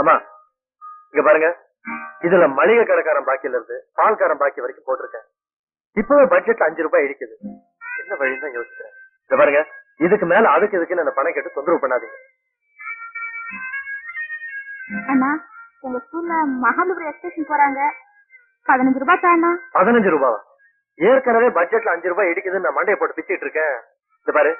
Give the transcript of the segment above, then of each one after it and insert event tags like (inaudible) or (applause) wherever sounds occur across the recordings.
அம்மா இங்க பாருங்க. இதுல மளிகை கடைக்காரன் பாக்கியில இருந்து பால்காரன் பாக்கி வரைக்கும் போட்டிருக்கேன். இப்பவே பட்ஜெட் அஞ்சு ரூபாய் இடிக்குது. என்ன வழின்னு தான் யோசிக்கிறேன். இங்க பாருங்க இதுக்கு மேல அதுக்கு இதுக்குன்னு என்ன பணம் கேட்டு தொந்தரவு பண்ணாதீங்க. அண்ணா எங்க ஸ்கூல்ல மகாபலிபுரம் எக்ஸ்டேஷன் போறாங்க. பதினஞ்சு ரூபாய் தானா பதினஞ்சு ரூபாவா? ஏற்கனவே பட்ஜெட்ல அஞ்சு ரூபாய் இடிக்குதுன்னு நான் மண்டையை போட்டு பிச்சிட்டு இருக்கேன். இந்த பாரு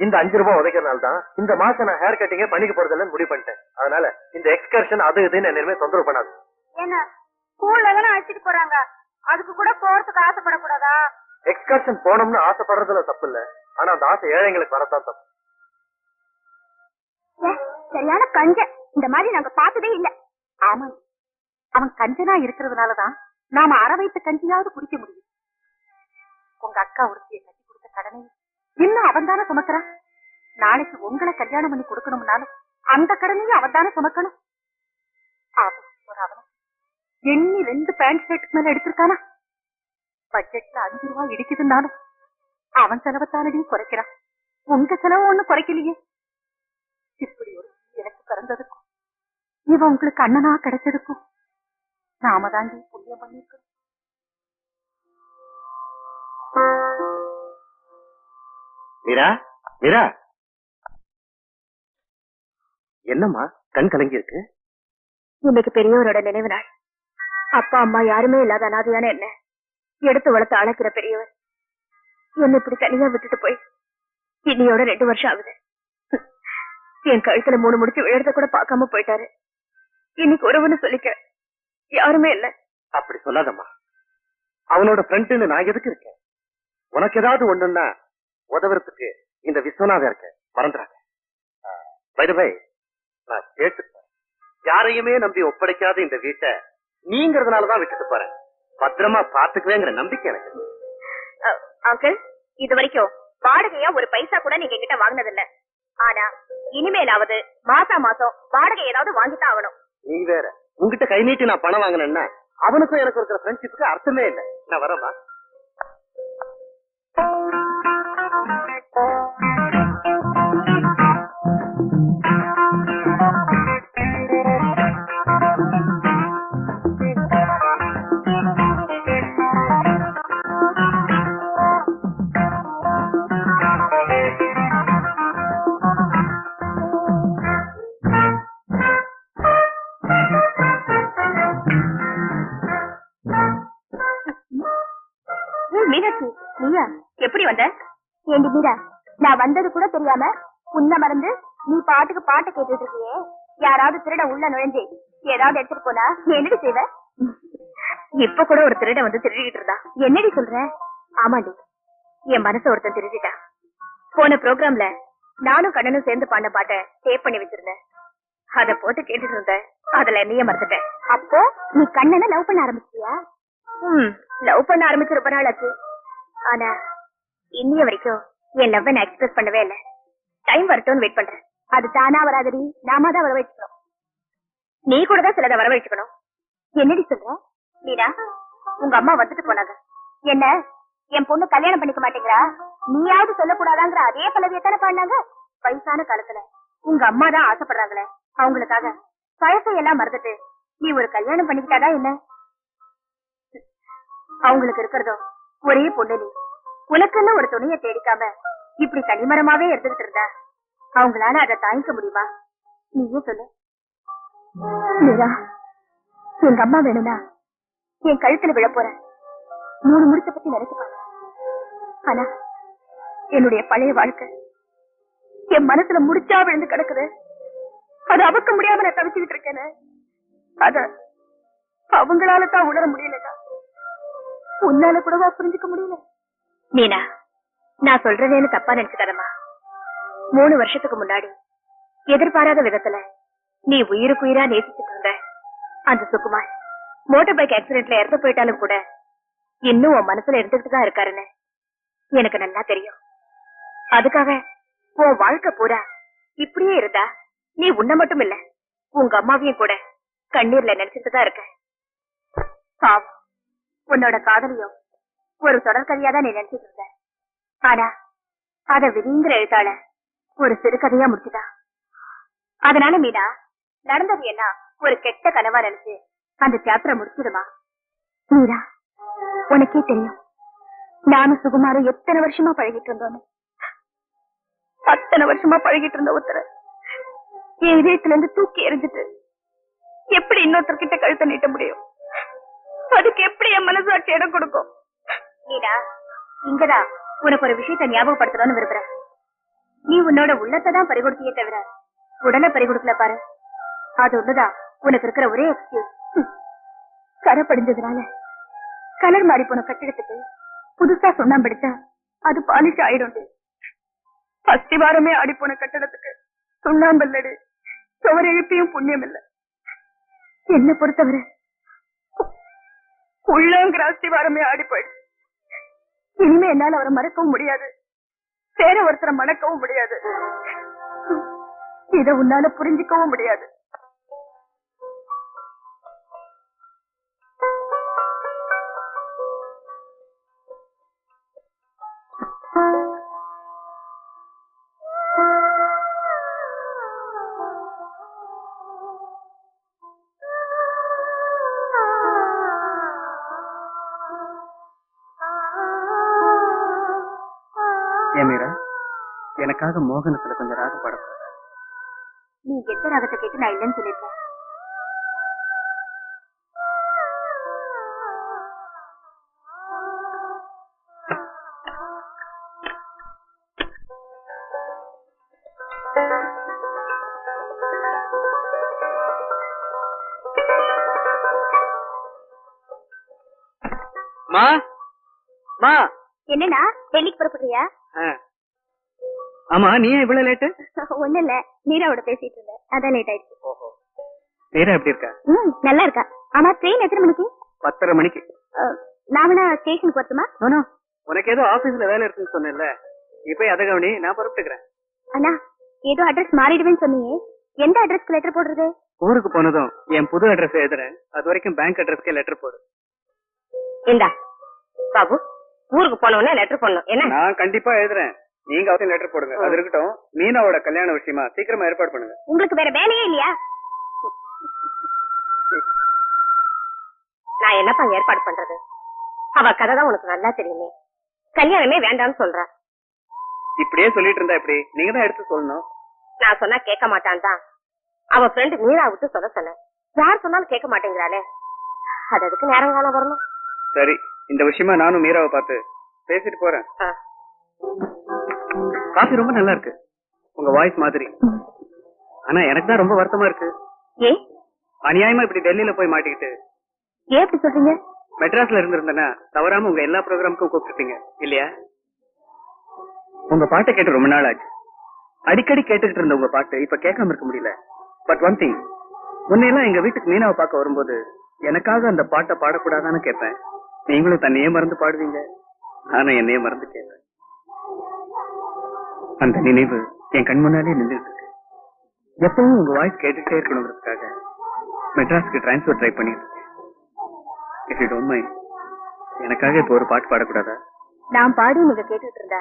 இந்த அஞ்சு ரூபாய் உதைக்கிறனால தான் இந்த மாசம் நான் ஹேர் கட்டிங்கே பண்ணிக்க போறதில்ல முடிவு பண்ணிட்டேன். அதனால இந்த எக்ஸ்கர்ஷன் அது இதுன்னு என்ன தொந்தரவு பண்ணாது. என்ன ஸ்கூல்ல தானே அழைச்சிட்டு போறாங்க. அதுக்கு கூட போறதுக்கு ஆசைப்படக்கூடாதா? எக்ஸ்கர்ஷன் போனோம்னு ஆசைப்படுறதுல தப்பு இல்ல. ஆனா அந்த ஆசை ஏழைங்களுக்கு வரத்தான் தப்பு. சரியான கஞ்ச இந்த மாதிரி நாங்க பார்த்ததே இல்ல. ஆமா அவன் கஞ்சனா இருக்கிறதுனாலதான் நாம அரை வயிற்று கஞ்சியாவது குடிக்க முடியும். உங்க அக்கா ஒருத்திய கட்டி கொடுத்த கடனை இன்னும் அவன் தானே சுமக்கிறான்? நாளைக்கு உங்களை கல்யாணம் பண்ணி கொடுக்கணும்னாலும் அந்த கடனையும் அவன் தானே சுமக்கணும். ஒரு எண்ணி ரெண்டு பேண்ட் ஷர்ட்டுக்கு மேல எடுத்திருக்கானா? பட்ஜெட்ல அஞ்சு ரூபாய் இடிக்குதுன்னாலும் அவன் செலவத்தானடியும் குறைக்கிறான். உங்க செலவு ஒண்ணு குறைக்கலையே. இப்படி ஒரு எனக்கு பிறந்ததுக்கும் இவன் உங்களுக்கு அண்ணனா கிடைச்சதுக்கும் நாம தாண்டி புண்ணியம் பண்ணிருக்கோம் மீரா மீரா. என்னம்மா கண் கலங்கி இருக்கு? இன்னைக்கு பெரியவரோட நினைவு நாள். அப்பா அம்மா யாருமே இல்லாத அனாதையான என்ன? எடுத்து வளர்த்து அழைக்கிற பெரியவர். என்ன இப்படி தனியா விட்டுட்டு போய் இன்னையோட ரெண்டு வருஷம் ஆகுது. என் கழுத்துல மூணு முடிச்சு விழுறத கூட பார்க்காம போயிட்டாரு. இன்னைக்கு உறவுன்னு சொல்லிக்க. யாருமே இல்ல. அப்படி சொல்லாதம்மா. அவனோட ஃப்ரெண்டுன்னு நான் எதுக்கு இருக்கேன்? உனக்கு ஏதாவது ஒண்ணுன்னா உதவுறதுக்கு இந்த விஸ்வநாதம் இருக்கேன் மறந்துடாத. பை நான் கேட்டு யாரையுமே நம்பி ஒப்படைக்காத இந்த வீட்டை நீங்கிறதுனாலதான் விட்டுட்டு போறேன். பத்திரமா பாத்துக்குவேங்கிற நம்பிக்கை எனக்கு. அங்கிள் இது வரைக்கும் வாடகையா ஒரு பைசா கூட நீங்க என்கிட்ட வாங்கினது இல்ல ஆனா இனிமேலாவது மாசா மாசம் வாடகை ஏதாவது வாங்கித்தான் ஆகணும். நீ வேற. உங்ககிட்ட கை நீட்டி நான் பணம் வாங்கினேன்னா அவனுக்கும் எனக்கு இருக்கிற ஃப்ரெண்ட்ஷிப்புக்கு அர்த்தமே இல்லை. நான் வரவா வந்தது கூட தெரியாம உன்ன மறந்து நீ பாட்டுக்கு பாட்டு கேட்டுட்டு இருக்கியே யாராவது திருட உள்ள நுழைஞ்சு ஏதாவது எடுத்துட்டு போனா என்னடி செய்வ? இப்ப கூட ஒரு திருட வந்து திருடிட்டு இருந்தா. என்னடி சொல்ற? ஆமாண்டி. என் மனச ஒருத்தன் திருடிட்டான் போன ப்ரோக்ராம்ல நானும் கண்ணனும் சேர்ந்து பாடின பாட்டை டேப் பண்ணி வச்சிருந்தேன். அத போட்டு கேட்டுட்டு இருந்தேன் அதுல என்னைய மறந்துட்டேன். அப்போ நீ கண்ணனை லவ் பண்ண ஆரம்பிச்சியா ம் லவ் பண்ண ஆரம்பிச்சு ரொம்ப நாள் ஆச்சு ஆனா இன்னைய வரைக்கும் என் லவ் நான் எக்ஸ்பிரஸ் பண்ணவே இல்ல. டைம் வரட்டும்னு வெயிட் பண்றேன். அது தானா வராதடி. நாம தான் வரவழைச்சுக்கணும். நீ கூட தான் சிலதை வரவழைச்சுக்கணும். என்னடி சொல்ற? மீரா உங்க அம்மா வந்துட்டு போனாங்க. என்ன? என் பொண்ணு கல்யாணம் பண்ணிக்க மாட்டேங்கிறா? நீயாவது சொல்லக்கூடாதாங்கிற அதே பல்லவியை தானே பாடினாங்க வயசான காலத்துல. உங்க அம்மா தான் ஆசைப்படுறாங்களே. அவங்களுக்காக. பழசை எல்லாம் மறந்துட்டு. நீ ஒரு கல்யாணம் பண்ணிக்கிட்டாதான் என்ன? அவங்களுக்கு இருக்கிறதோ ஒரே பொண்ணு நீ. உனக்குன்னு ஒரு துணைய தேடிக்காம இப்படி தனிமரமாவே இருந்துகிட்டு இருந்தா? அவங்களால அதை தாங்கிக்க முடியுமா? நீயே சொல்லு. எங்க அம்மா வேணும்னா என் கழுத்துல விழ போறேன். மூணு முடிச்ச பத்தி நினைச்சு ஆனா என்னுடைய பழைய வாழ்க்கை என் மனசுல முடிச்சா விழுந்து கிடக்குது. அது அவக்க முடியாம நான் தவிச்சுக்கிட்டு இருக்கேன்னு அத அவங்களால தான் உணர முடியலடா. உன்னால கூடவா புரிஞ்சுக்க முடியல? மீனா நான் சொல்றதேன்னு தப்பா நினைச்சுக்காதம்மா. மூணு வருஷத்துக்கு முன்னாடி எதிர்பாராத விதத்துல நீ உயிருக்குயிரா நேசிச்சுட்டு இருந்த அந்த சுகுமார் மோட்டார் பைக் ஆக்சிடென்ட்ல இறந்து போயிட்டாலும் கூட இன்னும் உன் மனசுல இருந்துகிட்டு தான் இருக்காருன்னு எனக்கு நல்லா தெரியும். அதுக்காக உன் வாழ்க்கை பூரா இப்படியே இருந்தா நீ உன்ன மட்டும் இல்ல உங்க அம்மாவையும் கூட கண்ணீர்ல நினைச்சிட்டு தான் இருக்க. பாவம் உன்னோட காதலியும் ஒரு தொடர்கதையா தான் நீ நினைச்சிட்டு இருந்த. ஆனா அத விதிங்கிற எழுத்தாள ஒரு சிறுகதையா முடிச்சுதா அதனால மீனா நடந்தது என்ன? ஒரு கெட்ட கனவா நினைச்சு அந்த சாப்டரை முடிச்சிடுமா? மீரா உனக்கே தெரியும். நானும் சுகுமாரும் எத்தனை வருஷமா பழகிட்டு இருந்தோன்னு. அத்தனை வருஷமா பழகிட்டு இருந்த ஒருத்தர் என் இதயத்துல இருந்து தூக்கி எறிஞ்சிட்டு எப்படி இன்னொருத்தர்கிட்ட கழுத்த நீட்ட முடியும்? அதுக்கு எப்படி என் மனசாட்சி இடம் கொடுக்கும்? ஏடா இங்கதான் உனக்கு ஒரு விஷயத்தை ஞாபகப்படுத்தணும்னு விரும்புறேன். நீ உன்னோட உள்ளத்தை தான் பறிகொடுத்தியே தவிர உடனே பறிகொடுக்கல பாரு. அது ஒண்ணுதான். உனக்கு இருக்கிற ஒரே எக்ஸ்கியூஸ் கரை படிஞ்சதுனால கலர் மாறி போன கட்டிடத்துக்கு புதுசா சுண்ணாம்பு அடிச்சா அது பாலிஷ் ஆயிடும் அஸ்திவாரமே ஆடி போன கட்டடத்துக்கு சுண்ணாம்பல்லடு சுவர் எழுப்பியும் புண்ணியம் இல்ல. என்ன பொறுத்தவரை உள்ளங்கிற அஸ்திவாரமே ஆடி போயிடுச்சு. இனிமே என்னால அவரை மறக்கவும் முடியாது. வேற ஒருத்தரை மணக்கவும் முடியாது. இத உன்னால புரிஞ்சுக்கவும் முடியாது. எனக்காக மோகனத்துல கொஞ்சம் ராகம் பாடக்கூடாது நீ எந்த ராகத்தை கேட்டு நான் இல்லைன்னு மா என்னன்னா டெல்லிக்கு புறப்படுறியா? ஆமா நீ இவ்வளவு லேட்டு (laughs) ஒண்ணு இல்ல மீராவோட பேசிட்டு இருந்தேன். அதான் லேட் ஆயிடுச்சு. ஓஹோ. மீரா எப்படி இருக்கா? ம் நல்லா இருக்கா. ஆமா ட்ரெயின் எத்தனை மணிக்கு? பத்தரை மணிக்கு. நான் வேணா ஸ்டேஷனுக்கு வரட்டுமா? உனக்கு ஏதோ ஆபீஸ்ல வேலை இருக்குன்னு சொன்னேன்ல. போய் அதை கவனி நான் புறப்பட்டுக்கிறேன். அண்ணா ஏதோ அட்ரஸ் மாறிடுவேன்னு சொன்னீங்க எந்த அட்ரஸ்க்கு லெட்டர் போடுறது? ஊருக்கு போனதும் என் புது அட்ரஸ் எழுதுறேன். அது வரைக்கும் பேங்க் அட்ரஸ்க்கே லெட்டர் போடு. இந்தா பாபு ஊருக்கு போனவொடனே லெட்டர் பண்ணணும் என்ன? நான் கண்டிப்பா எழுதுறேன். நீங்க அவசியம் லெட்டர் போடுங்க. அது இருக்கட்டும். மீனாவோட கல்யாண விஷயமா சீக்கிரமா ஏற்பாடு பண்ணுங்க. உங்களுக்கு வேற வேலையே இல்லையா? நான் என்னப்பா ஏற்பாடு பண்றது? அவ கதை தான் உனக்கு நல்லா தெரியுமே. கல்யாணமே வேண்டாம்னு சொல்றா. இப்படியே சொல்லிட்டு இருந்தா எப்படி? நீங்க தான் எடுத்து சொல்லணும். நான் சொன்னா கேட்க மாட்டான் தான். அவ ஃப்ரெண்டு மீரா விட்டு சொல்ல சொன்னேன் யார் சொன்னாலும் கேட்க மாட்டேங்கிறாளே. அது அதுக்கு நேரம் காலம் வரணும். சரி இந்த விஷயமா நானும் மீராவை பார்த்து பேசிட்டு போறேன். காஃபி ரொம்ப நல்லா இருக்கு. உங்க வாய்ஸ் மாதிரி. ஆனா எனக்கு தான் ரொம்ப வருத்தமா இருக்கு. ஏ? அநியாயமா இப்படி டெல்லியில போய் மாட்டிக்கிட்டு. ஏன் அப்படி சொல்றீங்க? மெட்ராஸ்ல இருந்திருந்தேன்னா தவறாம உங்க எல்லா ப்ரோக்ராமுக்கும் கூப்பிட்டுருப்பீங்க. இல்லையா? உங்க பாட்டை கேட்டு ரொம்ப நாள் ஆச்சு. அடிக்கடி கேட்டுக்கிட்டு இருந்த உங்க பாட்டு இப்ப கேட்காம இருக்க முடியல. பட் ஒன் திங் முன்னையெல்லாம் எங்க வீட்டுக்கு மீனாவை பார்க்க வரும்போது எனக்காக அந்த பாட்டை பாடக்கூடாதான்னு கேட்பேன். நீங்களும் தன்னையே மறந்து பாடுவீங்க. ஆனா என்னையே மறந்து கேட்பேன். அந்த நினைவு என் கண் முன்னாலே நின்றுட்டு இருக்கு எப்பவும் உங்க வாய்ஸ் கேட்டுட்டே இருக்கணுங்கிறதுக்காக மெட்ராஸ்க்கு டிரான்ஸ்ஃபர் ட்ரை பண்ணிட்டு இருக்கேன் இஃப் யூ டோன்ட் மைண்ட் எனக்காக இப்போ ஒரு பாட்டு பாடக்கூடாதா? நான் பாடி நீங்க கேட்டுட்டு இருந்தா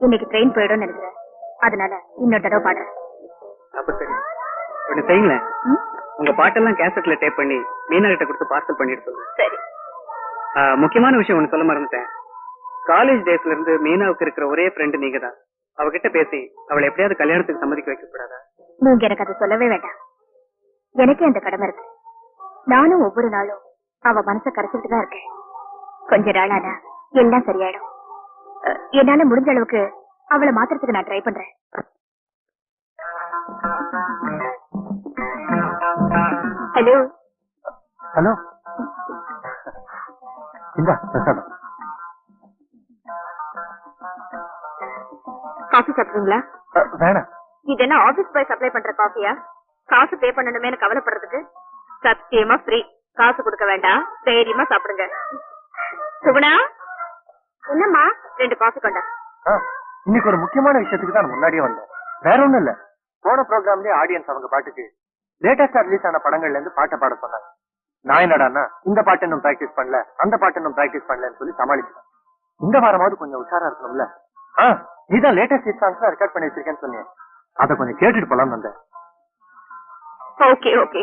இன்னைக்கு ட்ரெயின் போயிடும் நினைக்கிறேன். அதனால இன்னொரு தடவை பாடுறேன். அப்ப சரி. ஒண்ணு செய்யுங்களேன்? உங்க பாட்டெல்லாம் கேசட்ல டேப் பண்ணி மீனா கிட்ட கொடுத்து பார்சல் பண்ணிட்டு சொல்லுங்க. சரி. முக்கியமான விஷயம் ஒண்ணு சொல்ல மறந்துட்டேன். காலேஜ் டேஸ்ல இருந்து மீனாவுக்கு இருக்கிற ஒரே ஃப்ரெண்டு நீங்க தான் அவகிட்ட பேசி அவளை எப்படியாவது கல்யாணத்துக்கு சம்மதிக்க வைக்க கூடாதா நீங்க எனக்கு அதை சொல்லவே வேண்டாம். எனக்கே அந்த கடமை இருக்கு. நானும் ஒவ்வொரு நாளும் அவ மனசை கரைச்சிட்டு தான் இருக்கேன். கொஞ்ச நாளானா எல்லாம் சரியாயிடும். அஹ், என்னால முடிஞ்ச அளவுக்கு அவளை மாத்துறதுக்கு நான் ட்ரை பண்றேன். ஹலோ ஹலோ இந்த பிரசாதம். காஃபி சாப்பிடுறீங்களா? வேணாம். இது என்ன ஆபீஸ் பாய் சப்ளை பண்ற காஃபியா காசு பே பண்ணணுமே கவலைப்படுறதுக்கு? சத்தியமா ஃப்ரீ காசு கொடுக்க வேண்டாம். தைரியமா சாப்பிடுங்க. சுகுணா? என்னம்மா? ரெண்டு காஃபி கொண்டா இன்னைக்கு ஒரு முக்கியமான விஷயத்துக்கு தான் முன்னாடியே வந்தேன். வேற ஒண்ணும் இல்ல. போன ப்ரோக்ராம்லயே ஆடியன்ஸ் அவங்க பாட்டுக்கு லேட்டஸ்டா ரிலீஸ் ஆன படங்கள்ல இருந்து பாட்டை பாட சொன்னாங்க. நான் என்னடானா இந்த பாட்டை இன்னும் பிராக்டிஸ் பண்ணல அந்த பாட்டை இன்னும் பிராக்டிஸ் பண்ணலன்னு சொல்லி சமாளிச்சேன் இந்த வாரமாவது கொஞ்சம் உஷாரா இருக்கணும்ல? நீதான் லேட்டஸ்ட் ஹிட் சாங்ஸ் ரெக்கார்ட் பண்ணி வச்சிருக்கேன்னு சொன்னேன். அதை கொஞ்சம் கேட்டுட்டு போலாம்னு வந்தேன். Okay okay